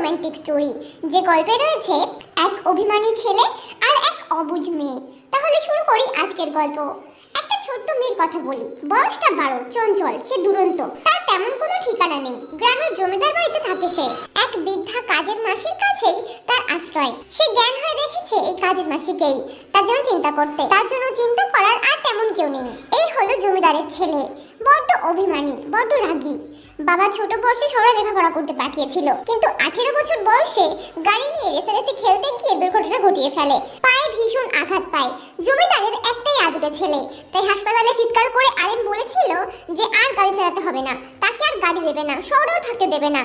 Romantic story যে গল্পে রয়েছে এক অভিমানী ছেলে আর এক অবুজ মেয়ে। তাহলে শুরু করি আজকের গল্প। একটা ছোট্ট মেয়ের কথা বলি। বয়সটা বারো, চঞ্চল, সে দুরন্ত। তার তেমন কোনো ঠিকানা নেই। গ্রামের জমিদার বাড়িতে থাকে সে। এক বৃদ্ধা কাজের মাসির কাছেই তার আশ্রয়। সে জ্ঞান হয়ে দেখেছে এই কাজের মাসিকেই। তার জন্য চিন্তা করতে। তার জন্য চিন্তা করার আর তেমন কেউ নেই। এই হলো জমিদারের ছেলে। বড্ড অভিমানী, বড্ড রাগী। বাবা ছোট বয়সে শহরে লেখাপড়া করতে পাঠিয়েছিল। কিন্তু আঠেরো বছর বয়সে গাড়ি নিয়ে রেসারেসি খেলতে গিয়ে দুর্ঘটনা ঘটিয়ে ফেলে। পায়ে ভীষণ আঘাত পায়। জমিদারের একটাই আদুরে ছেলে। তাই হাসপাতালে চিৎকার করে আরেম বলেছিল যে আর গাড়ি চালাতে হবে না। তাকে আর গাড়ি দেবে না, শহরেও থাকতে দেবে না।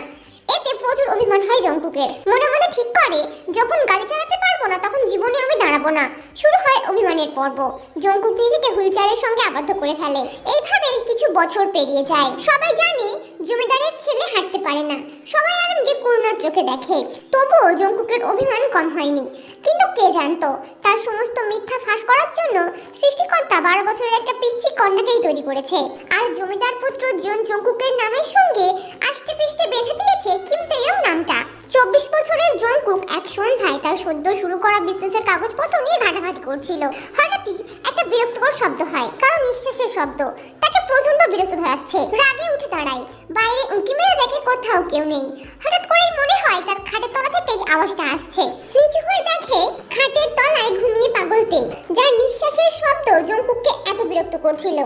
এতে প্রচুর অভিমান হয় জঙ্কুকের। মনে মনে ঠিক করে, যখন গাড়ি চালাতে পারব না, তখন জীবনে আমি দাঁড়াবো না। শুরু হয় অভিমানের পর্ব। জঙ্কুক নিজেকে হুইলচেয়ারের সঙ্গে আবদ্ধ করে ফেলে। এইভাবেই কিছু বছর পেরিয়ে যায়। সবাই জানে, জমিদারের ছেলে হাঁটতে পারে না। সবাই আরামকে করুণার চোখে দেখে। তবুও জঙ্কুকের অভিমান কম হয়নি। কিন্তু কে জানতো, তার সমস্ত মিথ্যা ফাঁস করার জন্য সৃষ্টিকর্তা বারো বছরের একটা পিচ্ছি কন্যাকেই তৈরি করেছে। আর জমিদার পুত্র জন জঙ্কুকের নামের সঙ্গে আষ্টে পিষ্টে বেঁধে দিয়েছে কিমতেয়ম নামটা। চব্বিশ বছরের জঙ্কুক এক সন্ধ্যায় তার সদ্য শুরু করা বিজনেসের কাগজপত্র নিয়ে ঘাটাঘাটি করছিল। হঠাৎই একটা বিরক্তকর শব্দ হয়, কারণ নিঃশ্বাসের শব্দ। তাকে প্রচণ্ড বিরক্ত ধরাচ্ছে। রাগে উঠে দাঁড়ায়। বাইরে উঁকি মেরে দেখে কোথাও কেউ নেই। হঠাৎ করেই মনে হয় তার খাটের তলা থেকেই আওয়াজটা আসছে। নিচু হয়ে দেখে খাটের তলায় ঘুমিয়ে পাগলতে যার নিঃশ্বাসের শব্দ জঙ্কুককে এত বিরক্ত করছিল।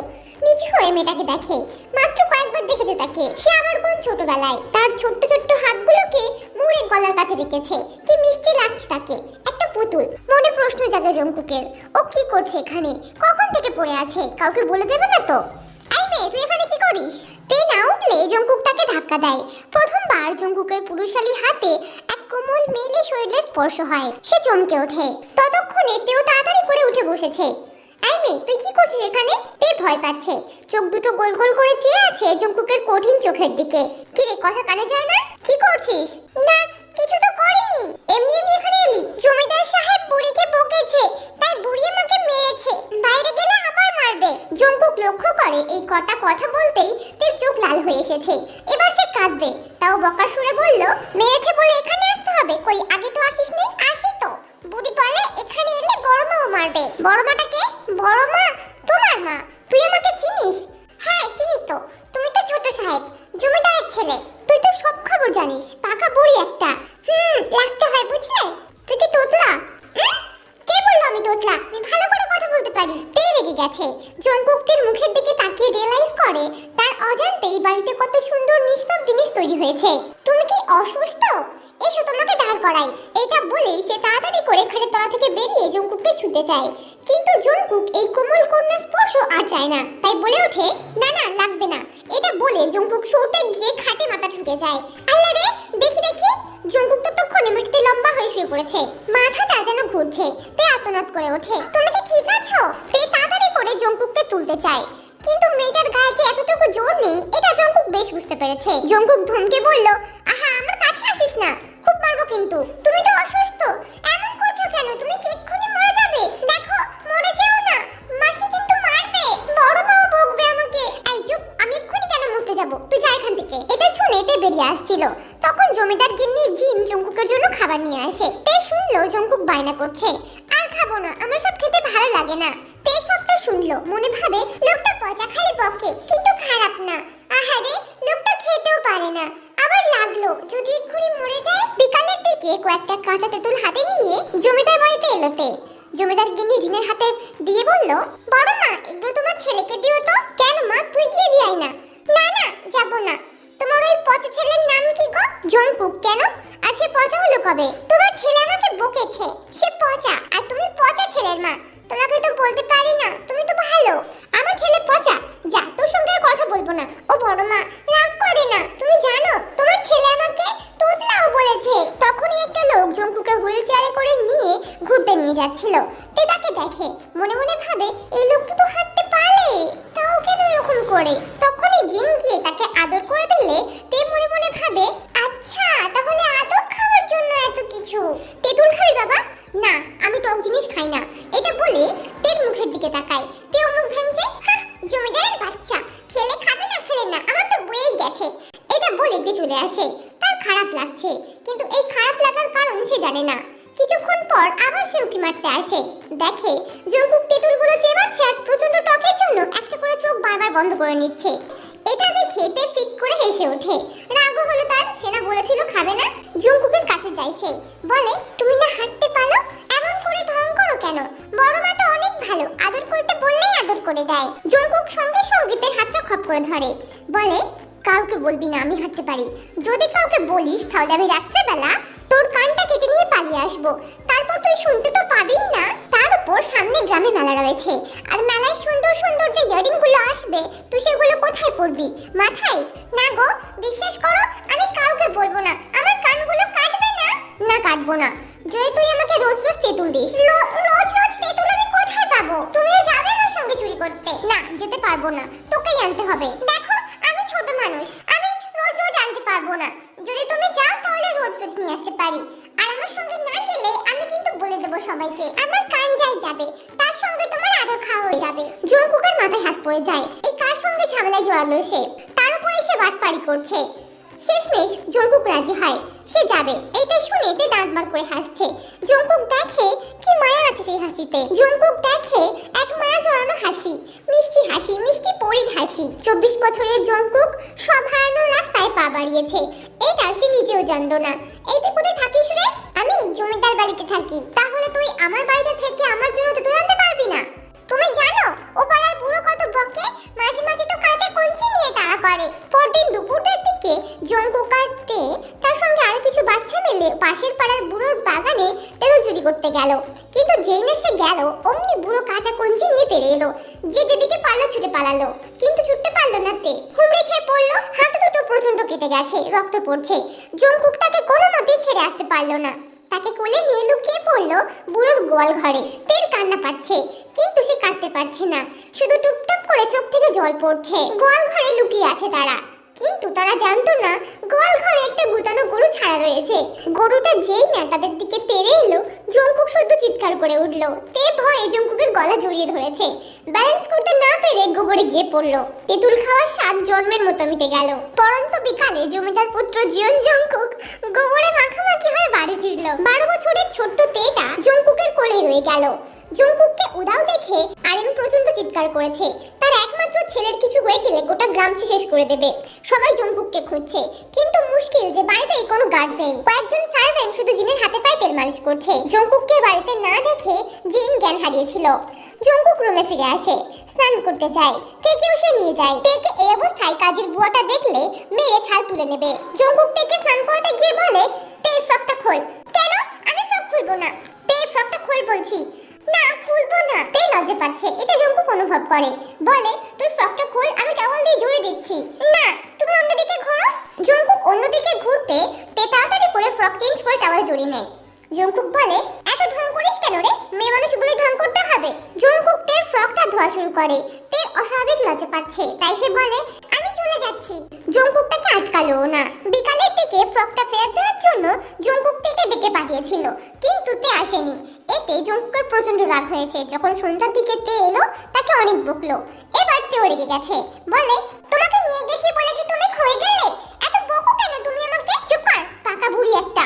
নিচু হয়ে মেয়েটাকে দেখে, মাত্র কয়েকবার দেখেছে তাকে। সে আবার কোন ছোটবেলায়? তার ছোট্ট ছোট্ট হাতগুলোকে মুড়ে গলার কাছে রেখেছে। কি মিষ্টি লাগছে তাকে। একটা পুতুল। মনে প্রশ্ন জাগে জঙ্কুকের। ও কি করছে এখানে? কখন থেকে পড়ে আছে? কাউকে বলে দেবে না তো? এই মেয়ে, তুই এখানে করিস? তে না উঠলে জঙ্কুক তাকে ধাক্কা দেয়। প্রথমবার জঙ্কুকের পুরুষালী হাতে এক কোমল, মেলে শরীরের স্পর্শ হয়। সে চমকে ওঠে। ততক্ষণে তেও তাড়াতাড়ি করে উঠে বসেছে। আইমি তুই কি করছিস এখানে? তে ভয় পাচ্ছে। চোখ দুটো গোল গোল করে চেয়ে আছে জঙ্কুকের কঠিন চোখের দিকে। কি রে কথা কানে যায় না? কি করছিস? না কিছু তো করিনি। এমনি এমনি এখানে এলি। জমিদার সাহেব বুড়িকে বকেছে, তাই বুড়ি আমাকে মেরেছে। বাইরে গেলে আবার মারবে। জঙ্কুক লক্ষ্য করে এই কটা কথা বলতেই তের চোখ লাল হয়ে এসেছে। এবার সে কাঁদবে। তাও বকা সুরে বলল, মেরেছে বলে এখানে আসতে হবে? কই, আগে তো আসিস নি আসি তো। বুড়ি বলে এখানে এলে বড় মাও মারবে। বড় মাটাকে বড় মা? তোমার মা? তুই আমাকে চিনিস? হ্যাঁ চিনি তো। তুমি তো ছোট সাহেব। জমিদারের ছেলে। তুই তো সব খবর জানিস, পাকা বুড়ি একটা। হুম, লাগতে হয়, বুঝলে? তুই কি তোতলা? কে বলল আমি তোতলা? আমি ভালো করে কথা বলতে পারি। পেয়ে রেগে গেছে। জঙ্কুকের মুখের দিকে তাকিয়ে রিয়েলাইজ করে, তার অজান্তেই বাড়িতে কত সুন্দর নিষ্পাপ জিনিস তৈরি হয়েছে। তুমি কি অসুস্থ? এসো তোমাকে দাঁড় করাই। এটা বলে সে তাড়াতাড়ি করে খাটের তলা থেকে বেরিয়ে জঙ্কুককে ছুটে যায়। কিন্তু জঙ্কুক এই কোমল কন্যা স্পর্শ আর চায় না। তাই বলে ওঠে, না না, লাগবে না। এটা বলে জঙ্কুক সৌটে গিয়ে খাটে মাথা ঠুকে যায়। আল্লাহ রে, দেখি দেখি। জঙ্কুক তো তক্ষণে মাটিতে লম্বা হয়ে শুয়ে পড়েছে। মাথাটা যেন ঘুরছে, তে আর্তনাদ করে ওঠে। তুমি কি ঠিক আছো? তে তাড়াতাড়ি করে জঙ্কুককে তুলতে চায়। কিন্তু মেয়েটার গায়ে যে এতটুকু জোর নেই, এটা জঙ্কুক বেশ বুঝতে পেরেছে। জঙ্কুক ধমকে বলল, আহা, আমার কাছে আসিস না। খুব মারবো কিন্তু। তুমি তো অসুস্থ। এমন করছ কেন? তুমি কি এক্ষুনি মরে যাবে? দেখো, মরে যেও না। মাসি কিন্তু মারবে। বড় মাও বকবে আমাকে। এই চুপ, আমি এক্ষুনি কেন মরতে যাব? তুই যা এখান থেকে। এটা শুনে তে বেরিয়ে আসছিল। তখন জমিদার গিন্নি জিন জঙ্কুকের জন্য খাবার নিয়ে আসে। তে শুনলো জঙ্কুক বায়না করছে। আর খাব না, আমার সব খেতে ভালো লাগে না। শুনলো। মনে ভাবে, লোকটা পচা খালি বকে, কিন্তু খারাপ না। আহারে, লোকটা খেতেও পারে না। আবার লাগল, যদি এক্ষুনি মরে যায়, বিকালের দিকে কয়েকটা কাঁচা তেঁতুল হাতে নিয়ে জমিদার বাড়িতে এলোতে জমিদার গিন্নি জিনের হাতে দিয়ে বলল, বড় মা, এগুলো তোমার ছেলেকে দিও তো। কেন মা, তুই গিয়ে দিয়াই না। না না, যাব না। তোমার ওই পচা ছেলের নাম কি গো? জঙ্কুক কেন? আর সে পচা হলো কবে? তোমার ছেলে আমাকে বকেছে। সে পচা, আর তুমি পচা ছেলের মা। তোমাকে তো বলতে পারি না। তুমি তো ভালো। আমার ছেলে পচা। যা, তোর সঙ্গে কথা বলব না। ও বড় মা। রাগ করে না। তুমি জানো, তোমার ছেলে আমাকে তোতলাও বলেছে। তখনই একটা লোক জঙ্কুকে হুইল চেয়ারে করে নিয়ে ঘুরতে নিয়ে যাচ্ছিল। তে তাকে দেখে। মনে মনে ভাবে, এই লোকটা তো হাঁটতে পারে। তাও কেন এরকম করে? তখনই জিম গিয়ে তাকে আদর করে দিলে, তে মনে মনে ভাবে তাকায় তেও মুখ ভেঙছে? জমিদারের বাচ্চা। খেলে খাবে না খেলে না, আমার তো বয়েই গেছে। এটা বলে তে চলে আসে। তার খারাপ লাগছে। কিন্তু এই খারাপ লাগার কারণ সে জানে না। কিছুক্ষণ পর আবার সে উঁকি মারতে আসে। দেখে, জঙ্কুক তেঁতুলগুলো চেবাচ্ছে আর প্রচণ্ড টকের জন্য একটা করে চোখ বারবার বন্ধ করে নিচ্ছে। এটা দেখে তে ফিক করে হেসে ওঠে। রাগও হলো তার সেনা বলেছিল খাবে না। জঙ্কুকের কাছে যায় সে। বলে, তুমি না হাঁটতে পারো? এমন করে ঢং করো কেন? বড় মা তো অনেক ভালো। আদর করতে বললেই আদর করে দেয়। জঙ্কুক সঙ্গে সঙ্গে তের হাতটা খপ করে ধরে। বলে, কাউকে বলবি না, আমি হাঁটতে পারি। যদি কাউকে বলিস, তাহলে আমি রাত্রেবেলা তোর কানটা কেটে নিয়ে পালিয়ে আসব। তারপর তুই শুনতে তো পাবিই না। তার সামনে গ্রামে মেলা রয়েছে। আর মেলায় সুন্দর সুন্দর যে ইয়ারিংগুলো আসবে তুই সেগুলো কোথায় পরবি মাথায়? না গো, বিশ্বাস করো, আমি কাউকে বলব না। আমার কানগুলো কাটবে না? না, কাটবো না। যদি তুই আমাকে রোজ রোজ তেঁতুল দিস। রোজ রোজ তেঁতুল আমি কোথায় পাবো? তুমি যাবে আমার সঙ্গে চুরি করতে। না, যেতে পারব না। তোকেই আনতে হবে। দেখো, আমি ছোট মানুষ। আমি রোজ রোজ আনতে পারব না। যদি তুমি যাও তাহলে রোজ রোজ নিয়ে আসতে পারি। আর আমার সঙ্গে না গেলে আমি কিন্তু বলে দেবো সবাইকে, আমার কান যাই যাবে, তার সঙ্গে তোমার আদর খাওয়া হয়ে যাবে। জঙ্কুকের মাথায় হাত পড়ে যায়, এই কার সঙ্গে ঝামেলায় জড়ালো সে? তার উপরে সে বাটপাড়ি করছে। শেষমেশ জঙ্কুক রাজি হয়। সে যাবে। এইটা শুনে তে দাঁত বার করে হাসছে। জঙ্কুক দেখে কি মায়া আছে সেই হাসিতে। জঙ্কুক দেখে এক মায়া জড়ানো হাসি। মিষ্টি হাসি, মিষ্টি পরির হাসি। চব্বিশ বছরের জঙ্কুক সব হারানোর রাস্তায় পা বাড়িয়েছে। এটা সে নিজেও জানতো না। এই কোথায় থাকিস রে? আমি জমিদার বাড়িতে থাকি। তাহলে তুই আমার বাড়িতে থেকে আমার জন্য তো তুই আনতে পারবি না। তুমি জানো ও বুড়ো কত বকে? মাঝে মাঝে তো কাঁচা কঞ্চি নিয়ে তাড়া করে। পরদিন দুপুরের দিকে জঙ্কু কাটতে তার সঙ্গে আরও কিছু বাচ্চা মিলে পাশের পাড়ার বুড়োর বাগানে তেঁতুল চুরি করতে গেল। কিন্তু যেই না সে গেল, অমনি বুড়ো কাঁচা কঞ্চি নিয়ে তেড়ে এলো। যে যেদিকে পারল ছুটে পালালো। কিন্তু ছুটতে পারল না তে। হুমড়ে খেয়ে পড়ল হাত দুটো প্রচণ্ড কেটে গেছে, রক্ত পড়ছে। জঙ্কুক তাকে কোনো মতেই ছেড়ে আসতে পারল না। তাকে কোলে নিয়ে লুকিয়ে পড়ল বুড়োর গোয়াল ঘরে। তেল কান্না পাচ্ছে, কিন্তু সে কাঁদতে পারছে না। শুধু টুপটাপ করে চোখ থেকে জল পড়ছে। গোয়াল ঘরে লুকিয়ে আছে তারা। কিন্তু তারা জানতো না, গোয়াল ঘরে একটা গুতানো গরু ছাড়া রয়েছে। গরুটা যেই না তাদের দিকে তেড়ে এলো, জঙ্কুক শুদ্ধ চিৎকার করে উঠল। তে ভয়ে জঙ্কুকের গলা জড়িয়ে ধরেছে। ব্যালেন্স করতে না পেরে গোবরে গিয়ে পড়ল। তেঁতুল খাওয়ার স্বাদ জন্মের মতো মিটে গেল। পরন্ত বিকালে জমিদার পুত্র জিয়ন জঙ্কুক গোবরে মাখামাখি হয়ে বাড়ি ফিরলো। বারো বছরের ছোট্ট তেটা জঙ্কুকের কোলে রয়ে গেল। জঙ্কুককে উদাও দেখে আরেম প্রচণ্ড চিৎকার করেছে। তার একমাত্র ছেলের কিছু হয়ে গেলে গোটা গ্রামটি শেষ করে দেবে। সবাই জঙ্কুককে খুঁজছে। কিন্তু মুশকিল যে বাড়িতে এই কোনো গার্ড নেই। কয়েকজন সার্ভেন্ট শুধু জিনের হাতে পায়ে তেল মালিশ করছে। জঙ্কুককে বাড়িতে না দেখে জিন জ্ঞান হারিয়েছিল। জঙ্কুক ফিরে আসে, স্নান করতে যায় তেকেও সে নিয়ে যায়। তেকে এই অবস্থায় কাজের বুয়াটা দেখলে মেরে ছাল তুলে নেবে। জঙ্কুক তেকে স্নান করাতে গিয়ে বলে, তে, ফ্রকটা খোল। কেন? আমি ফ্রক খুলবো না। তে, ফ্রকটা খোল বলছি। না, খুলবো না। তে, লজ্জা পাচ্ছে। এটা জঙ্কুক অনুভব করে। বলে, তুই ফ্রকটা খোল, আমি টাওয়াল দিয়ে জুড়ে দিচ্ছি। না, তুমি অন্যদিকে ঘোরো। জঙ্কুক অন্যদিকে ঘুরতে, তে তাড়াতাড়ি করে ফ্রক চেঞ্জ করে টাওয়ালে জড়িয়ে নেয়। জঙ্কুক বলে কেন মেয়ে মানুষ বলে ঢং করতে হবে। জঙ্কুক তের ফ্রকটা ধোয়া শুরু করে। তের অস্বাভাবিক লজ্জা পাচ্ছে। তাই সে বলে, আমি চলে যাচ্ছি। জঙ্কুক তাকে আটকালো না। বিকালের দিকে ফ্রকটা ফেরত দেওয়ার জন্য জঙ্কুক থেকে ডেকে পাঠিয়েছিল। কিন্তু তে আসেনি। এতে জঙ্কুকের প্রচণ্ড রাগ হয়েছে। যখন সন্ধ্যার দিকে তে এলো, তাকে অনেক বকলো। এবার তেও রেগে গেছে। বলে, তোমাকে নিয়ে গেছি বলে কি তুমি খয়ে গেলে? এত বকো কেন? তুমি আমাকে চুপ কর, পাকা বুড়ি একটা।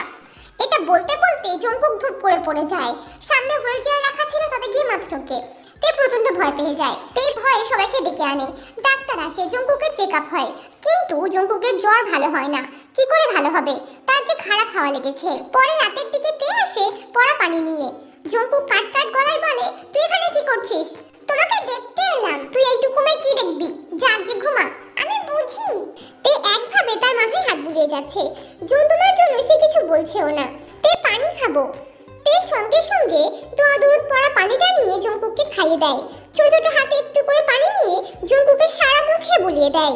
এটা বলতে বলতে জঙ্কুক ধূপ করে পড়ে যায়। সামনে হুইল চেয়ার রাখা ছিল তাতে গিয়ে মাথা ঠোকে তে প্রচণ্ড ভয় পেয়ে যায়। তে ভয়ে সবাইকে ডেকে আনে। ডাক্তার আসে জঙ্কুকের চেক আপ হয়। কিন্তু জঙ্কুকের জ্বর ভালো হয় না। কি করে ভালো হবে? তার যে খারাপ হাওয়া লেগেছে। পরে রাতের দিকে তে আসে পড়া পানি নিয়ে। জঙ্কুক কাট কাট গলায় বলে, তুই এখানে কি করছিস? দেয়। ছোট ছোট হাতে একটু করে পানি নিয়ে জঙ্কুকে সারা মুখে বুলিয়ে দেয়।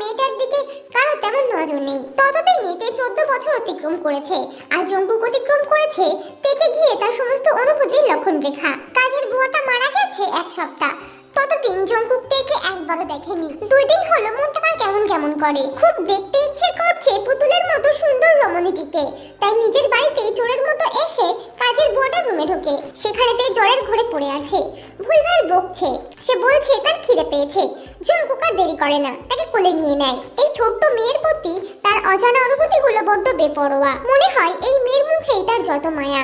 মেয়েটার দিকে কারও তেমন নজর নেই। ততদিন তে চোদ্দ বছর অতিক্রম করেছে আর জঙ্কুক অতিক্রম করেছে পেকে গিয়ে তার সমস্ত অনুভূতির লক্ষণ রেখা কাজের বুয়াটা মারা গেছে এক সপ্তাহ। ততদিন জঙ্কুক তেকে একবারও দেখেনি। দুই দিন হলো মনটা তার কেমন কেমন করে। খুব দেখতে ইচ্ছে করছে পুতুলের মতো সুন্দর রমণীটিকে। তাই নিজের বাড়িতে চোরের মতো এসে কাজের বুয়াটার রুমে ঢোকে। সেখানেতে জ্বরের ঘরে পড়ে আছে। ভুলভাল বকছে। সে বলছে, তার খিদে পেয়েছে। জঙ্কুক আর দেরি করে না। তাকে কোলে নিয়ে নেয়। এই ছোট্ট মেয়ের প্রতি তার অজানা অনুভূতিগুলো বড্ড বেপরোয়া। মনে হয় এই মেয়ের মুখেই তার যত মায়া।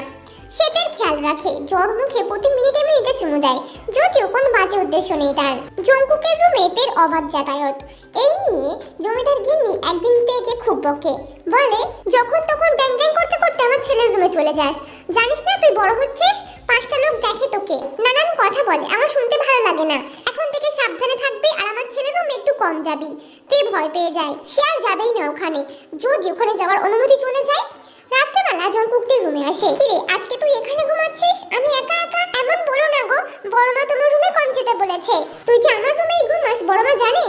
সে তার খেয়াল রাখে, জ্বর মুখে প্রতি মিনিটে মিনিটে চুমু দেয়। যদিও কোনো বাজে উদ্দেশ্য নেই তার। জঙ্কুকের রুমে তের অবাধ যাতায়াত। এই নিয়ে জমিদার গিন্নি একদিন তেকে খুব বকে বলে, যখন তখন ড্যাং ড্যাং করতে করতে আমার ছেলের রুমে চলে যাস। জানিস না তুই বড় হচ্ছিস? পাঁচটা লোক দেখে তোকে। নানান কথা বলে, আমার শুনতে ভালো লাগে না। এখন থেকে সাবধানে থাকবি আর আমার ছেলের রুমে একটু কম যাবি। তে ভয় পেয়ে যায় সে আর যাবেই না ওখানে। যদি ওখানে যাওয়ার অনুমতি চলে যায় রাত্রেবেলা জঙ্কুকদের রুমে আসে। কিরে আজকে তুই এখানে ঘুমাচ্ছিস? আমি একা একা? এমন বলো না গো, বড়মা তোমার রুমে কম যেতে বলেছে। তুই যে আমার রুমেই ঘুমাস, বড়মা জানে?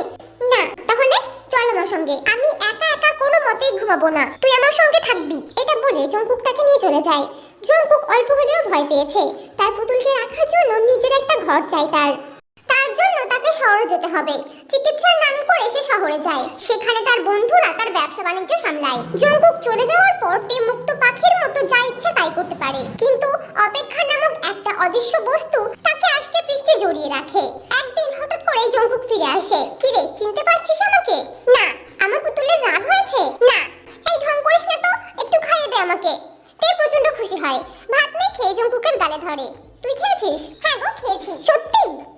না, তাহলে চল আমার সঙ্গে। আমি একা একা কোনো মতেই ঘুমাবো না। তুই আমার সঙ্গে থাকবি। এটা বলে জঙ্কুক তাকে নিয়ে চলে যায়। জঙ্কুক অল্প হলেও ভয় পেয়েছে। তার পুতুলকে রাখার জন্য নিজের একটা ঘর চাই তার। তার জন্য তাকে শহরে যেতে হবে। চিকিৎসার নাম করে সে শহরে যায়। সেখানে তার বন্ধুরা তার ব্যবসা বাণিজ্য সামলায়। জঙ্কুক চলে যাওয়ার পর তে মুক্ত পাখির মতো যা ইচ্ছে তাই করতে পারে। কিন্তু অপেক্ষা নামক একটা অদৃশ্য বস্তু তাকে আষ্টে পৃষ্ঠে জড়িয়ে রাখে। একদিন হঠাৎ করে জঙ্কুক ফিরে আসে। কিরে, চিনতে পারছিস আমাকে? না, আমার পুতুলের রাগ হয়েছে? না, এই ঢং করিস না তো, একটু খাইয়ে দে আমাকে। তে প্রচণ্ড খুশি হয়। ভাত মেখে জঙ্কুকের গালে ধরে। তুই খেয়েছিস? হ্যাঁ গো, খেয়েছি। সত্যি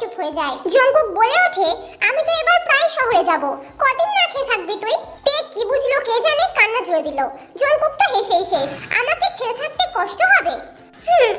চুপ হয়ে যায়। জঙ্কুক বলে ওঠে, আমি তো এবার প্রায় শহরে যাব। কদিন না খেয়ে থাকবি তুই? তে কি বুঝলো কে জানে কান্না জুড়ে দিল। জঙ্কুক তো হেসেই শেষ। আমাকে ছেড়ে থাকতে কষ্ট হবে? হুম,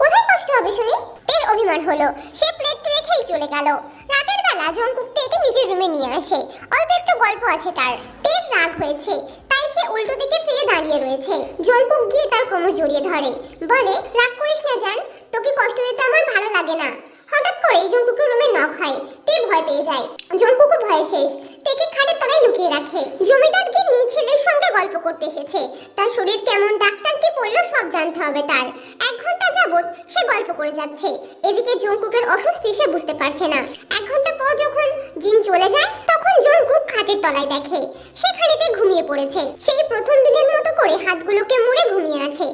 কোথায় কষ্ট হবে শুনি? তের অভিমান হলো। সে প্লেট রেখেই চলে গেল। রাতের বেলা জঙ্কুক তেকে নিজের রুমে নিয়ে আসে। অল্প একটু গল্প আছে তার। তের রাগ হয়েছে, তাই সে উল্টো দিকে ফিরে দাঁড়িয়ে রয়েছে। জঙ্কুক গিয়ে তার কোমর জড়িয়ে ধরে। বলে, রাগ করিস না জান, তোকে কষ্ট দিতে আমার ভালো লাগে না। হঠাৎ করে জঙ্কুকের রুমে নখ হয় তে ভয় পেয়ে যায়। জঙ্কুকও ভয়ে শেষ, তেকে খাটের তলায় লুকিয়ে রাখে। জমিদার গিন্নি ছেলের সঙ্গে গল্প করতে এসেছে। তার শরীর কেমন ডাক্তার কি বলল সব জানতে হবে তার। এক ঘণ্টা যাবত সে গল্প করে যাচ্ছে। এদিকে জঙ্কুকের অস্বস্তি সে বুঝতে পারছে না। এক ঘণ্টা পর যখন জিন চলে যায়, তখন জঙ্কুক খাটের তলায় দেখে। সেখানেতে ঘুমিয়ে পড়েছে। সেই প্রথম দিনের মতো করে হাতগুলোকে মুড়ে ঘুমিয়ে আছে।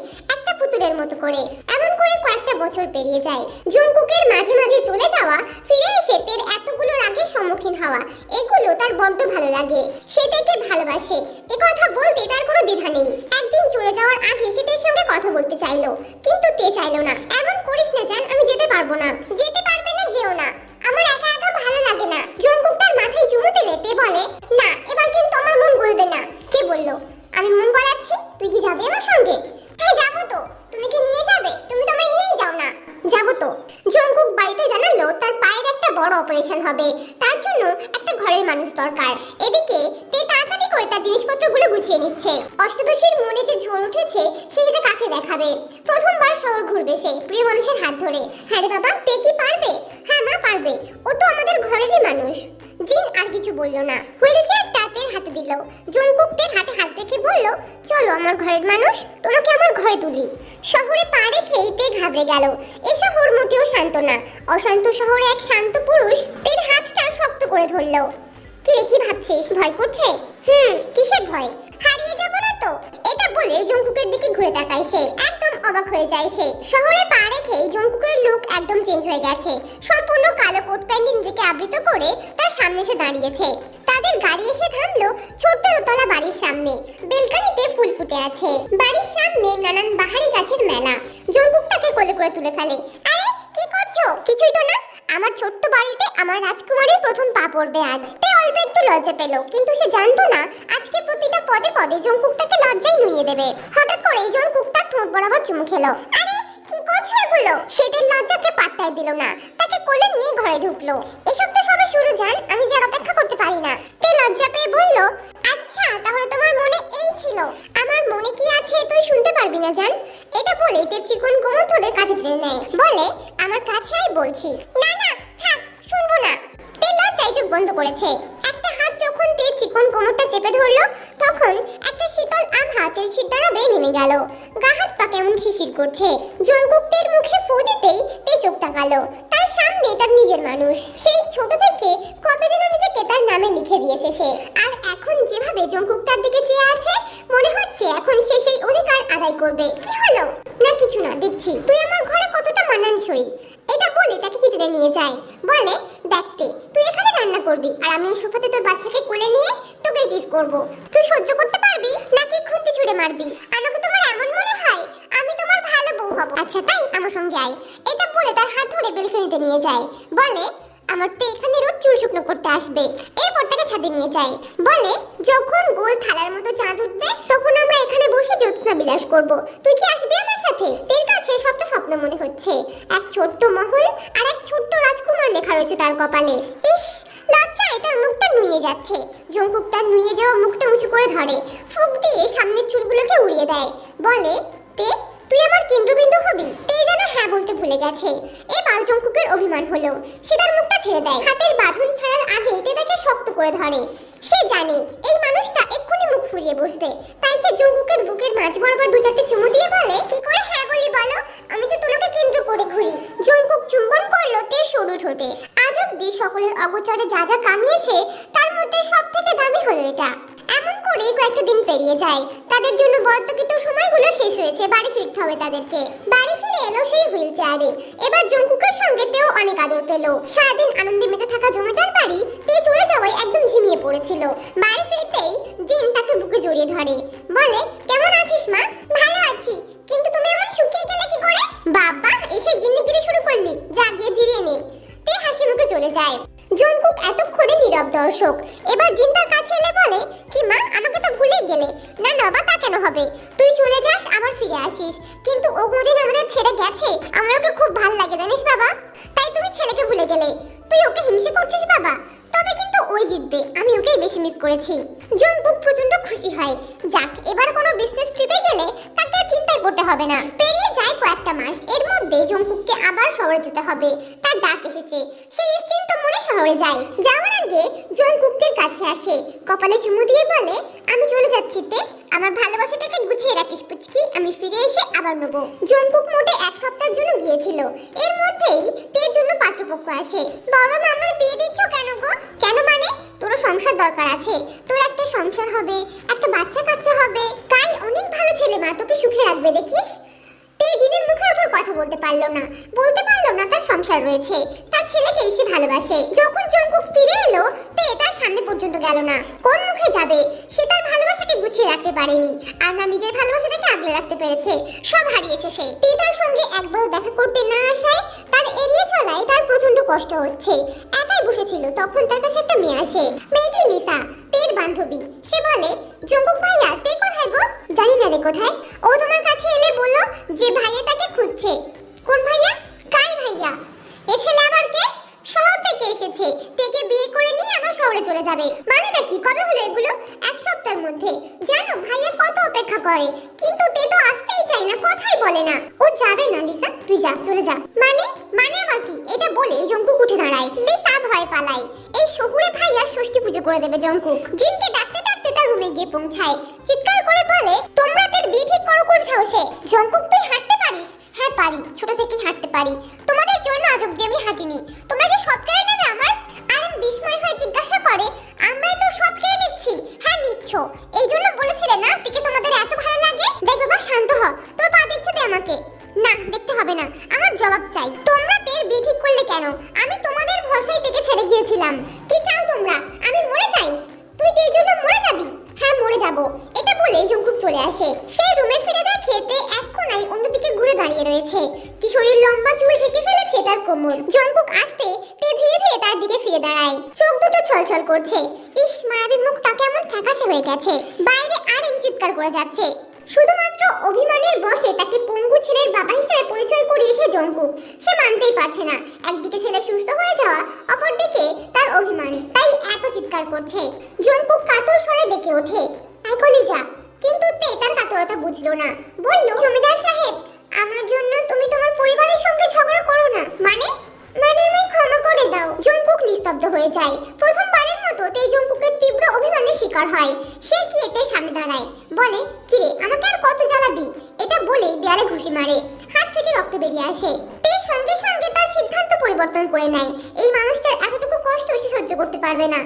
একটা মতো করে। এমন করে কয়েকটা বছর পেরিয়ে যায়। জঙ্কুকের মাঝে মাঝে চলে যাওয়া, ফিরে এসে তের এতগুলো রাগের সম্মুখীন হওয়া, এগুলো তার বড্ড ভালো লাগে। সে তাকে ভালোবাসে। এ কথা বলতে তার কোনো দ্বিধা নেই। একদিন চলে যাওয়ার আগে সে তের সঙ্গে কথা বলতে চাইলো, কিন্তু তে চাইলো না। এমন করিস না জান, আমি যেতে পারব না। যেতে পারবে না, যেও না। আমার একা একা ভালো লাগে না। জঙ্কুক তার মাথায় চুমু দিলে তে বলে, না, এবার কিন্তু আমার মন গলবে না। কে বলল, আমি মন গলাচ্ছি তুই কি যাবে আমার সঙ্গে? হ্যাঁ যাব তো। তুমি কি নিয়ে যাবে? তুমি তো আমায় নিয়েই যাও না। যাব তো। জঙ্কুক বাড়িতে জানালো তার পায়ের একটা বড় অপারেশন হবে। তার জন্য একটা ঘরের মানুষ দরকার। এদিকে তে তাড়াতাড়ি করে তার জিনিসপত্রগুলো গুছিয়ে নিচ্ছে। অষ্টদশীর মনে যে ঝড় উঠেছে, সে সেটা কাকে দেখাবে? প্রথমবার শহর ঘুরবে সে, প্রিয় মানুষের হাত ধরে। হ্যাঁ রে বাবা, তে কি পারবে? হ্যাঁ মা পারবে। ও তো আমাদের ঘরেরই মানুষ। জিন আর কিছু বলল না। হুইল চেয়ারটা হাতে দিল। জঙ্কুক তের হাতে হাত রেখে বলল, চলো আমার ঘরের মানুষ, তোমাকে আমার ঘরে তুলি। শহরে পা রেখেই তে ঘাবড়ে গেল। এ শহর মোটেও শান্ত না। অশান্ত শহরে এক শান্ত পুরুষ তের হাতটা শক্ত করে ধরলো। কি কি ভাবছিস ভয় করছে? হুম, কিসের ভয়? হারিয়ে যাব না তো? বলে জঙ্কুকের দিকে ঘুরে তাকায় সে। একদম অবাক হয়ে যায় সে। শহরে পা রেখেই জঙ্কুকের লুক একদম চেঞ্জ হয়ে গেছে। সম্পূর্ণ কালো কোট প্যান্টে নিজেকে আবৃত করে তার সামনে এসে দাঁড়িয়েছে। তাদের গাড়ি এসে থামলো ছোট্ট দোতলা বাড়ির সামনে। বেলকানিতে ফুল ফুটে আছে। বাড়ির সামনে নানান বাহারি গাছের মেলা। জঙ্কুক তাকে কোলে করে তুলে ফেলে। আরে, কি করছ? কিছুই তো না? আমার ছোট্ট বাড়িতে আমার রাজকুমারীর প্রথম পা পড়বে আজ। তে অল্প একটু লজ্জা পেল, কিন্তু সে জানতো না আজকে প্রতিটা পদে পদে জঙ্কুক তাকে লজ্জায় নুয়ে দেবে। হঠাৎ করেই জঙ্কুক তার ঠোঁট বরাবর চুমু খেলো। আরে, কি করছ এগুলো? সেদিন লজ্জাকে পাত্তাই দিল না। তাকে কোলে নিয়ে ঘরে ঢুকলো। এসব তো সবে শুরু, জান। আমি যার অপেক্ষা করতে পারি না। তে লজ্জা পেয়ে বলল আচ্ছা তাহলে তোমার মনে এই ছিল। আমার মনে কি আছে তুই শুনতে পারবি না, জান? এটা বলে তে চিকন কোমর ধরে কাছে টেনে নেয়। বলে, আমার কাছে আয় বলছি। না লজ্জা বন্ধ করেছে। একটা হাত যখন তের চিকন কোমরটা চেপে ধরলো, তখন একটা শীতল আম হাতের শিরদাঁড়া বেয়ে নেমে গেল। গা হাত পা কেমন শিশির করছে। জঙ্কুক তের মুখে ফু দিতেই তে চোখ তাকালো। তার সামনে তার নিজের মানুষ। সেই ছোট থেকে কবে যেন নিজেকে তার নামে লিখে দিয়েছে সে। আর এখন যেভাবে জঙ্কুক তার দিকে চেয়ে আছে, মনে হচ্ছে এখন সে সেই অধিকার আদায় করবে। কি হলো? না, কিছু না, দেখছি। তুই আমার ঘরে কতটা মানানসই। এটা বলে তাকে কিচেনে নিয়ে যায়। বলে দেখতে তুই এখানে রান্না করবি, আর আমি সোফাতে তোর বাচ্চাকে কোলে নিয়ে তোকে কিস করব। তুই সহ্য করতে পারবি, নাকি খুঁটি ছুঁড়ে মারবি? আমাকে তোমার এমন মনে হয়? আমি তোমার ভালো বউ হব। আচ্ছা তাই আমার সঙ্গে আয়। এটা বলে তার হাত ধরে বেলকনিতে নিয়ে যায়। বলে আমার তো এখানে রোজ চুল শুকনো করতে আসবে। এরপর তাকে ছাদে নিয়ে যায়। বলে, যখন গোল থালার মতো চাঁদ উঠবে, তখন আমরা এখানে বসে জ্যোৎস্না বিলাস করব। তুই কি আসবি আমার সাথে? তোর কাছে সবটা স্বপ্ন মনে হচ্ছে। এক ছোট্ট মহল আর এক ছোট্ট রাজকুমার লেখা রয়েছে তার কপালে। ইস, লজ্জায় তার মুখটা নুয়ে যাচ্ছে। জঙ্কুক তার নুয়ে যাওয়া মুখটা উঁচু করে ধরে। ফুক দিয়ে সামনের চুলগুলোকে উড়িয়ে দেয়। বলে, তে তুই আমার কেন্দ্রবিন্দু হবি। তে যেন হ্যাঁ বলতে ভুলে গেছে। এবার জঙ্কুকের অভিমান হলো। সে তার মুখটা ছেড়ে দেয়। হাতের বাঁধন ছাড়ার আগে তে তাকে শক্ত করে ধরে। সে জানে, এই মানুষটা এক্ষুনি মুখ ফুলিয়ে বসবে। তাই সে জঙ্কুকের বুকের মাঝ বরাবর দু চারটে চুমু দিয়ে বলে, কি করে হ্যাঁ বলি বলো? আমি তো তোমাকে কেন্দ্র করে ঘুরি। জঙ্কুক চুম্বন করল তে সরু ঠোঁটে। আজ অব্দি সকলের অগোচরে যা যা কামিয়েছে, তার মধ্যে সব থেকে দামি হলো এটা। এমন করে কয়েকটা দিন পেরিয়ে যায়। তাদের জন্য বরাদ্দকৃত সময়গুলো শেষ হয়েছে, বাড়ি ফিরতে হবে তাদেরকে। বাড়ি ফিরে এলো সেই হুইল চেয়ারে। এবার জঙ্কুকের সঙ্গে তেও অনেক আদর পেল। সারাদিন আনন্দে মেতে থাকা জমিদার বাড়ি তে চলে যাওয়ায় একদম ঝিমিয়ে পড়েছিল। বাড়ি ফিরতেই জিন তাকে বুকে জড়িয়ে ধরে। বলে, কেমন আছিস মা? ভালো আছি। কিন্তু তুমি এমন শুকিয়ে গেলে কি করে? বাবা, এসে গিন্নিগিরি শুরু করলি। যা গিয়ে জিরিয়ে নে। তে হাসি মুখে চলে যায়। জঙ্কুক এতক্ষণে নীরব দর্শক। এবার জিন কাছে এলে বলে, কি মা, আমাকে তো ভুলেই গেলে। না না, বা তা কেন হবে? তুই চলে যাস, আবার ফিরে আসিস। কিন্তু ও কোনদিন আমাদের ছেড়ে গেছে? আমার ওকে খুব ভালো লাগে, জানিস বাবা? তাই তুমি ছেলেকে ভুলে গেলে। তুই ওকে হিংসে করছিস বাবা? তবে কিন্তু ওই জিতবে। আমি ওকেই বেশি মিস করেছি। জঙ্কুক প্রচণ্ড খুশি হয়। যাক, এবার কোনো বিজনেস ট্রিপে গেলে তাকে চিন্তায় পড়তে হবে না। পেরিয়ে কয়েকটা মাস এর মধ্যে জঙ্কুককে আবার শহরে যেতে হবে। তার ডাক এসেছে। সে নিশ্চিন্ত মনে শহরে যায়। যাওয়ার আগে জঙ্কুকের কাছে আসে। কপালে চুমু দিয়ে বলে, আমি চলে যাচ্ছি তে। আমার ভালোবাসাটাকে গুছিয়ে রাখিস পুচকি। আমি ফিরে এসে আবার নেব। জঙ্কুক মোটে এক সপ্তাহের জন্য গিয়েছিল। এর মধ্যেই তের জন্য পাত্রপক্ষ আসে। বড় মামার বিয়ে দিচ্ছ কেন গো? কেন মানে? তোর সংসার দরকার আছে। তোর একটা সংসার হবে, একটা বাচ্চা কাচ্চা হবে। তাই অনেক ভালো ছেলে মা তোকে সুখে রাখবে, দেখিস? জিনের মুখের উপর কথা বলতে পারল না। বলতে পারল না তার সংসার রয়েছে। তার ছেলেকে এসে ভালোবাসে। যখন জঙ্কুক ফিরে এলো, তে তার সামনে পর্যন্ত গেল না। কোন মুখে যাবে? সে তার ভালোবাসাকে গুছিয়ে রাখতে পারেনি। আর না নিজের ভালোবাসাটাকে আগলে রাখতে পেরেছে। সব হারিয়েছে সে। তে তার সঙ্গে একবারও দেখা করতে না আসায় তার এড়িয়ে চলায় তার প্রচণ্ড কষ্ট হচ্ছে। একাই বসেছিল, তখন তার কাছে একটা মেয়ে আসে। মেয়েটি লিসা। বান্ধবী। সে বলে জুমুক ভাইয়া তুই কোথায় গো? জানি না রে, কোথায়? ও তোমার কাছে এলে বলল যে ভাইয়া তাকে খুঁজছে। কোন ভাইয়া? কাই ভাইয়া? এ ছেলে আবার কে? শহর থেকে এসেছে। তেকে বিয়ে করে নিয়ে আবার শহরে চলে যাবে। মানেটা কি? কবে হলো এগুলো? এক সপ্তাহের মধ্যে। জানো, ভাইয়া কত অপেক্ষা করে। কিন্তু তে তো আসতেই চায় না, কথাই বলে না। ও যাবে না, লিসা। তুই যা, চলে যা। মানে? মানে আবার কি? এটা বলে জঙ্কুক উঠে দাঁড়ায়। লিসা ভয় পালায়। এই শহুরে ভাইয়া ষষ্ঠী পুজো করে দেবে জঙ্কুক। জিনকে ডাকতে ডাকতে তার রুমে গিয়ে পৌঁছায়। চিৎকার করে বলে, তোমরা তোর বিয়ে ঠিক করো কোন সাহসে? জঙ্কুক, তুই হাঁটতে পারিস? হ্যাঁ পারি। ছোট থেকেই হাঁটতে পারি। তোমাদের জন্য আজ অব্দি আমি হাঁটিনি। তোমরা যে সব কেড়ে নেবে আমার? আর বিস্ময় হয়ে জিজ্ঞাসা করে, আমরাই তো সব কেড়ে নিচ্ছি। হ্যাঁ নিচ্ছ। এই জন্য বলেছিলে না, তিকে তোমাদের এত ভালো লাগে? দেখ বাবা, শান্ত হ। তোর পা দেখতে দে আমাকে। না, দেখতে হবে না। আমার জবাব চাই। তোমরা তের বিয়ে ঠিক করলে কেন? আমি তোমাদের ভরসায় থেকে ছেড়ে গিয়েছিলাম। চলে আসে। সে রুমে ফিরে দেখে তে এক কোণায় অন্যদিকে ঘুরে দাঁড়িয়ে রয়েছে। কিশোরীর লম্বা চুল ঢেকে ফেলেছে তার কোমর। জঙ্কুক আসতে তে ধীরে ধীরে তার দিকে ফিরে দাঁড়ায়। চোখ দুটো ছলছল করছে। ইস, মায়াবী মুখটা কেমন ফ্যাকাশে হয়ে গেছে। বাইরে আর চিৎকার করে যাচ্ছে। শুধুমাত্র অভিমানের বসে তাকে পঙ্গু ছেলের বাবা হিসেবে পরিচয় করিয়েছে জঙ্কুক। সে মানতেই পারছে না। একদিকে ছেলে সুস্থ হয়ে যাওয়া, অপরদিকে তার অভিমান। তাই এত চিৎকার করছে। জঙ্কুক কাতর স্বরে ডেকে ওঠে। একলি যা কিন্তু তে তার কাতরতা বুঝলো না। বলল, জমিদার সাহেব, আমার জন্য তুমি তোমার পরিবারের সঙ্গে ঝগড়া করো না। মানে? মানে আমায় ক্ষমা করে দাও। জঙ্কুক নিস্তব্ধ হয়ে যায়। প্রথমবার শিকার হয়। সে কি এতে সামনে দাঁড়ায়। বলে, কিরে, আমাকে আর কত জ্বালাবি? এটা বলেই দেয়ালে ঘুষি মারে। হাত ফেটে রক্ত বেরিয়ে আসে। তে সঙ্গে সঙ্গে তার সিদ্ধান্ত পরিবর্তন করে নেয়। এই মানুষটার এতটুকু কষ্ট সে সহ্য করতে পারবে না।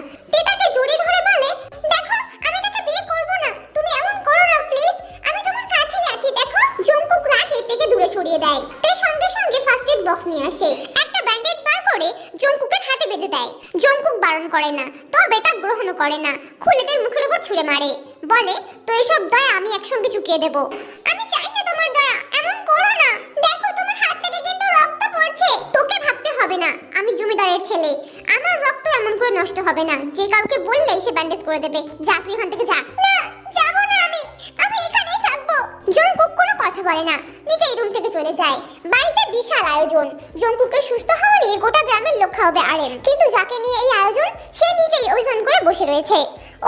দেয়। তে সঙ্গে সঙ্গে ফার্স্ট এড বক্স নিয়ে আসে। একটা ব্যান্ডেড বার করে জঙ্কুকের হাতে বেঁধে দেয়। জঙ্কুক বারণ করে না, তবে তা গ্রহণও করে না। খুলেদের মুখের উপর ছুঁড়ে মারে। বলে, তো এসব দয়া আমি একসঙ্গে চুকিয়ে দেব। আমি চাই না তোমার দয়া, এমন করো না। দেখো, তোমার হাত থেকে কিন্তু রক্ত পড়ছে। তোকে ভাবতে হবে না, আমি জমিদারের ছেলে। আমার রক্ত এমন করে নষ্ট হবে না। যে কাউকে বললেই সে ব্যান্ডেজ করে দেবে। যা, তুই এখান থেকে যা। না, যাব না আমি। আমি এখানেই থাকব। জঙ্কুক কোনো কথা বলে না। নিজে এই রুম থেকে চলে যায়। বাড়িতে বিশাল আয়োজন। জঙ্কুকে সুস্থ হওয়া নিয়ে গোটা গ্রামের লক্ষ্য হবে আরেম কিন্তু যাকে নিয়ে এই আয়োজন বসে রয়েছে।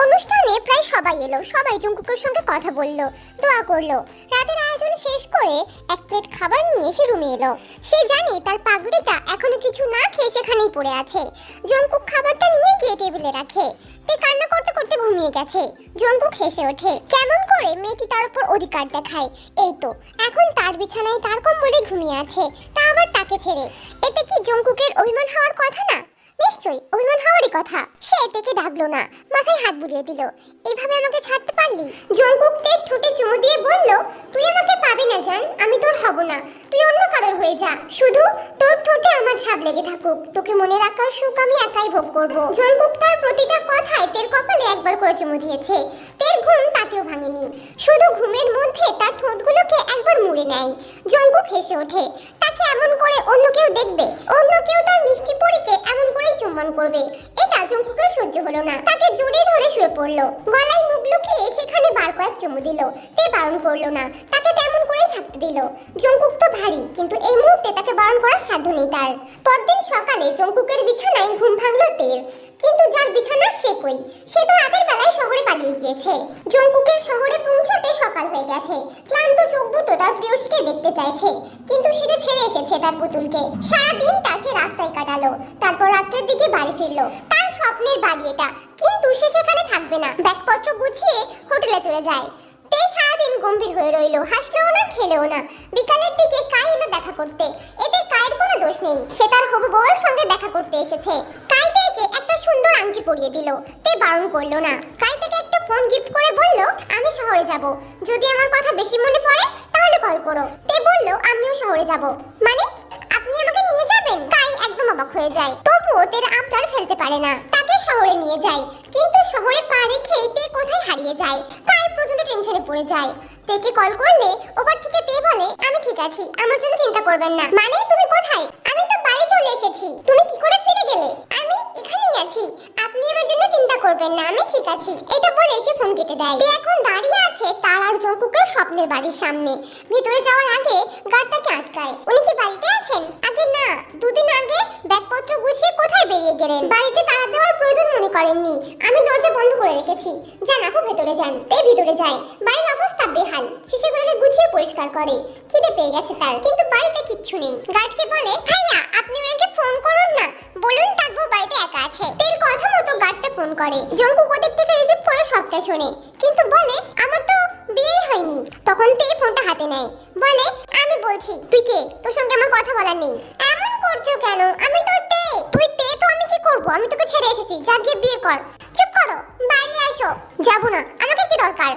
অনুষ্ঠানে প্রায় সবাই এলো, সবাই জঙ্কুকের সঙ্গে কথা বলল, দোয়া করল। রাতের আয়োজন শেষ করে এক প্লেট খাবার নিয়ে সে রুমে এলো। সে জানে তার পাগড়িটা এখনও কিছু না খেয়ে সেখানেই পড়ে আছে। জঙ্কুক খাবারটা নিয়ে গিয়ে টেবিলে রাখে। তে কান্না করতে করতে ঘুমিয়ে গেছে। জঙ্কুক হেসে ওঠে, কেমন করে মেয়েটি তার উপর অধিকার দেখায়? এই তো, এখন তার বিছানায় তার কম্বলে ঘুমিয়ে আছে, তা আবার তাকে ছেড়ে। এতে কি জঙ্কুকের অভিমান হওয়ার কথা না? নিশ্চয়ই, অভিমান হওয়ারই কথা। সে এতেকে ডাকলো না, মাথায় হাত বুলিয়ে দিল। এইভাবে আমাকে ছাড়তে পারলি? জঙ্কুক ঠোঁটে চুমু দিয়ে বলল, তুই আমাকে পাবি না, জান, আমি তোর হব না। তুই অন্য কারোর হয়ে যা। শুধু তোর ঠোঁটে আমার ছাপ লেগে থাকুক। তোকে মনে রাখার সুখ আমি একাই ভোগ করব। জঙ্কুক তার প্রতিটা কথায় তের কপালে একবার করে চুমু দিয়েছে। তের ঘুম তাতেও ভাঙেনি। শুধু ঘুমের মধ্যে তার ঠোঁটগুলোকে একবার মুড়ে নেয়। জঙ্কুক হেসে ওঠে, তাকে এমন করে অন্য কেউ দেখবে? অন্য কেউ তার মিষ্টি পরীকে এমন করেই চুম্বন করবে। এটা জঙ্কুকের সহ্য হলো না। তাকে জোরে ধরে শুয়ে পড়ল। গলায় মুখ লুকিয়ে সেখানে বার কয়েক চুমু দিল। তে বারণ করল না। তাকে তেমন করেই থাকতে দিল। জঙ্কুক তো ভারী, কিন্তু এই মুহূর্তে তাকে বারণ করার সাধ্য নেই তার। পরদিন সকালে জঙ্কুকের বিছানায় ঘুম ভাঙলো তের। কিন্তু যার বিছানা সে কই? সে তো রাতের বেলায় শহরে পালিয়ে গিয়েছে। জঙ্কুকের শহরে পৌঁছাতে সকাল হয়ে গেছে। ক্লান্ত চোখ দুটো তার প্রিয়সীকে দেখতে চাইছে। কিন্তু সেটা ছেড়ে এসেছে তার পুতুলকে। সারা দিনটা সে রাস্তায় কাটালো। তারপর রাত্রের দিকে বাড়ি ফিরলো। তার স্বপ্নের বাড়ি এটা। কিন্তু সে সেখানে থাকবে না। ব্যাগপত্র গুছিয়ে হোটেলে চলে যায়। তে সারাদিন গম্ভীর হয়ে রইল, হাসলেও না, খেলেও না। বিকালের দিকে কাই এলো দেখা করতে? এতে কায়ের কোনো দোষ নেই, সে তার হবু বউয়ের সঙ্গে দেখা করতে এসেছে। কাই তেকে একটা সুন্দর আংটি পরিয়ে দিল, তে বারণ করল না। কাই থেকে একটা ফোন গিফট করে বলল, আমি শহরে যাব। যদি আমার কথা বেশি মনে পড়ে, তাহলে কল করো। তে বলল, আমিও শহরে যাব। মানে আপনি আমাকে নিয়ে যাবেন? কাই একদম অবাক হয়ে যায়। তবুও তের আবদার ফেলতে পারে না। তাকে শহরে নিয়ে যায়। কিন্তু শহরে পা রেখে তে কোথায় হারিয়ে যায়? তাই প্রচণ্ড টেনশনে পড়ে যায়। তেকে কল করলে, ওপার থেকে তে বলে, আমি ঠিক আছি, আমার জন্য চিন্তা করবেন না। মানে তুমি কোথায়? আমি তো বাড়ি চলে এসেছি। তুমি কি করে ফিরে গেলে? আমি এখানেই আছি। আপনি আমার জন্য চিন্তা করবেন না, আমি ঠিক আছি। এটা বলে সে ফোন কেটে দেয়। তে এখন দাঁড়িয়ে আছে তার আর জঙ্কুকের স্বপ্নের বাড়ির সামনে। ভিতরে যাওয়ার আগে গার্ডটাকে আটকায়। উনি কি বাড়িতে আছেন? আগে না, দুদিন আগে ব্যাগপত্র গুছিয়ে কোথায় বেরিয়ে গেলেন? বাড়িতে তালা দেওয়ার প্রয়োজন মনে করেননি। আমি দরজা বন্ধ করে রেখেছি। যান আপু, ভেতরে যান। তে ভিতরে যায়। বাড়ির অবস্থা বেহাল। শিশুগুলোকে গুছিয়ে পরিষ্কার করে। খিদে পেয়ে গেছে তার, কিন্তু বাড়িতে কিচ্ছু নেই। গার্ডকে বলে ভাইয়া আপনি ওনাকে ফোন করুন না। বলুন তার বউ বাড়িতে একা আছে। তের কথা মতো গার্ডটা ফোন করে। জঙ্কুক ওদিক থেকে রিসিভ করে সবটা শোনে। কিন্তু বলে, আমার তো বিয়েই হয়নি। তখন তে ফোনটা হাতে নেয়। বলে, আমি বলছি, তুই কে? তোর সঙ্গে আমার কথা বলার নেই। এমন করছ কেন? আমি তো তে তুই তে? তো আমি কি করব? আমি তোকে ছেড়ে এসেছি। যা গিয়ে বিয়ে কর। চুপ করো। বাড়ি আসো। যাব না। আমাকে কি দরকার?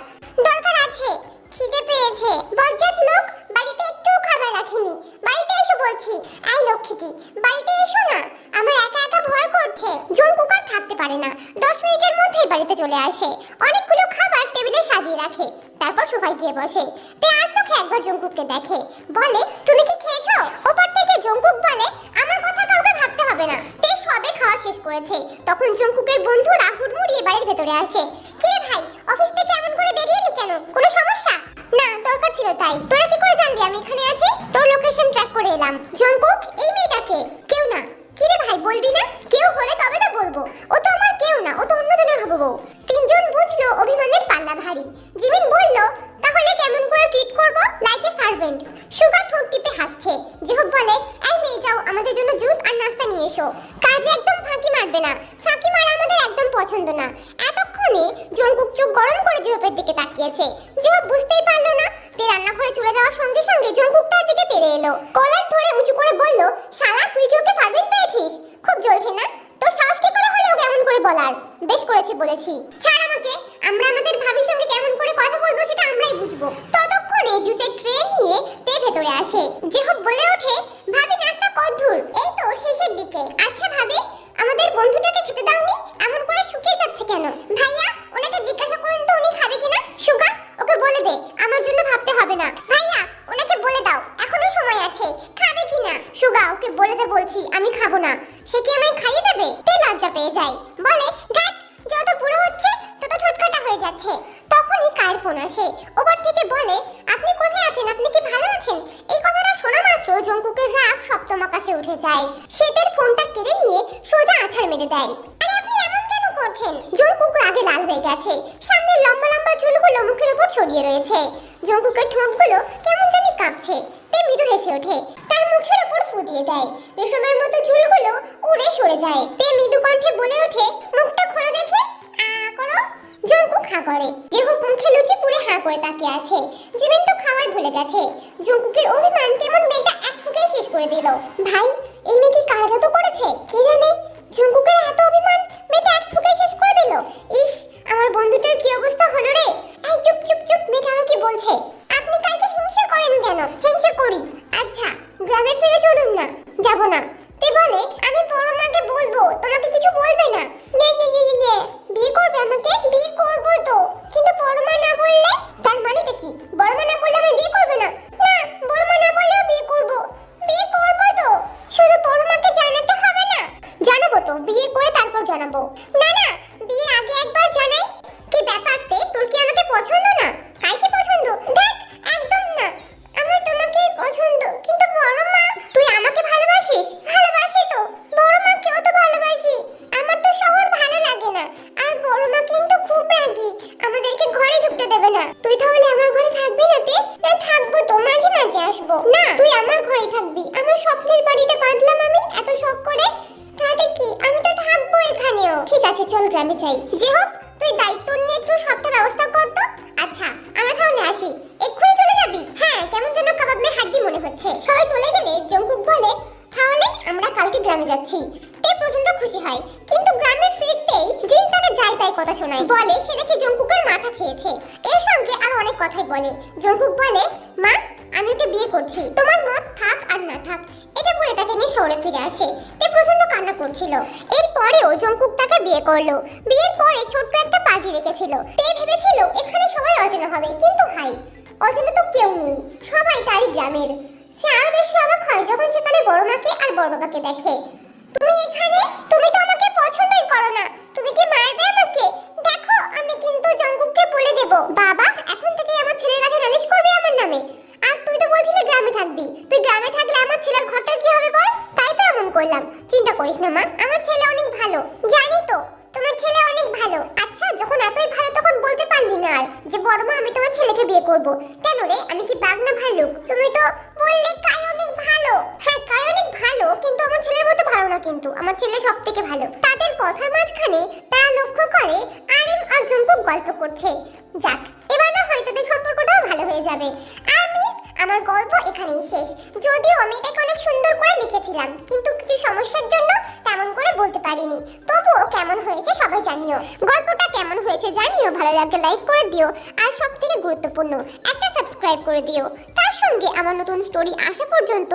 দরকার আছে। খিদে পেয়েছে। বজ্জাত লোক বাড়িতে একটু খাবার রাখিনি। বাড়িতে এসো বলছি। আই লক্ষ্মীটি বাড়িতে এসো না। আমার একা একা ভয় করছে। জঙ্কুক আর থাকতে পারে না। দশ মিনিটের মধ্যেই বাড়িতে চলে আসে। অনেকগুলো খাবার টেবিলে সাজিয়ে রাখে। তারপর সোফায় গিয়ে বসে। তে আর চোখে একবার জঙ্কুককে দেখে। বলে, তুমি কি খেয়েছো? ওপর থেকে জঙ্কুক বলে, আমার কথা কাউকে ভাবতে হবে না। তে সবে খাওয়া শেষ করেছে। তখন জঙ্কুকের বন্ধুরা হুড়মুড়িয়ে বাড়ির ভেতরে আসে। কিরে ভাই, অফিস থেকে এমন করে বেরিয়ে কেন? কোনো সমস্যা? না, দরকার ছিল তাই। তোরা কি করে জানলি আমি এখানে আছি। তোর লোকেশন ট্র্যাক করে এলাম। জঙ্কুক, এই মেয়েটাকে। কেউ না। কি রে ভাই, বলবি না? কেউ হলে তবে তো বলব। ও তো আমার কেউ না, ও তো অন্যজনের হব বউ। তিনজন বুঝলো অভিমানের পাল্লা ভারী থাকবি? আমার স্বপ্নের বাড়িটা বাঁধলাম আমি, এত শখ করে। তাতে কি? আমি তো থাকব এখানেও। ঠিক আছে, চল গ্রামে যাই। যে হোক, তুই দায়িত্ব নিয়ে একটু সবটা ব্যবস্থা কর তো। আচ্ছা আমরা তাহলে আসি। এক্ষুনি চলে যাবি? হ্যাঁ কেমন যেন কাবাব মে হাড্ডি মনে হচ্ছে। সবাই চলে গেলে জঙ্কুক বলে, তাহলে আমরা কালকে গ্রামে যাচ্ছি। তে প্রচণ্ড খুশি হয়। কিন্তু গ্রামে ফিরতেই জিন তাকে যাই তাই কথা শোনায়। বলে, সে নাকি জঙ্কুকের মাথা খেয়েছে। এর সঙ্গে আর অনেক কথাই বলে। জ করল বিয়ের পরে ছোট্ট একটা পার্টি রেখেছিল। সে ভেবেছিল এখানে সবাই অচেনা হবে, কিন্তু হাই অচেনা তো কেউ নেই, সবাই তারই গ্রামের। সে আরও বেশি অবাক হয় যখন সেখানে বড় মাকে আর বড় বাবাকে দেখে। তুমি এখানে? তুমি তো আমাকে পছন্দই করো না। তুমি কি মারবে আমাকে? দেখো, আমি কিন্তু জঙ্গুককে বলে দেব। বাবা, এখন থেকে আমার ছেলের কাছে নালিশ করবে আমার নামে। আর তুই তো বলছিলি গ্রামে থাকবি। তুই গ্রামে থাকলে আমার ছেলের ঘরটা কি হবে বল? তাই তো এমন করলাম। চিন্তা করিস না, মা। জন্য একটা সাবস্ক্রাইব করে দিও। তার সঙ্গে আমার নতুন স্টোরি আসা পর্যন্ত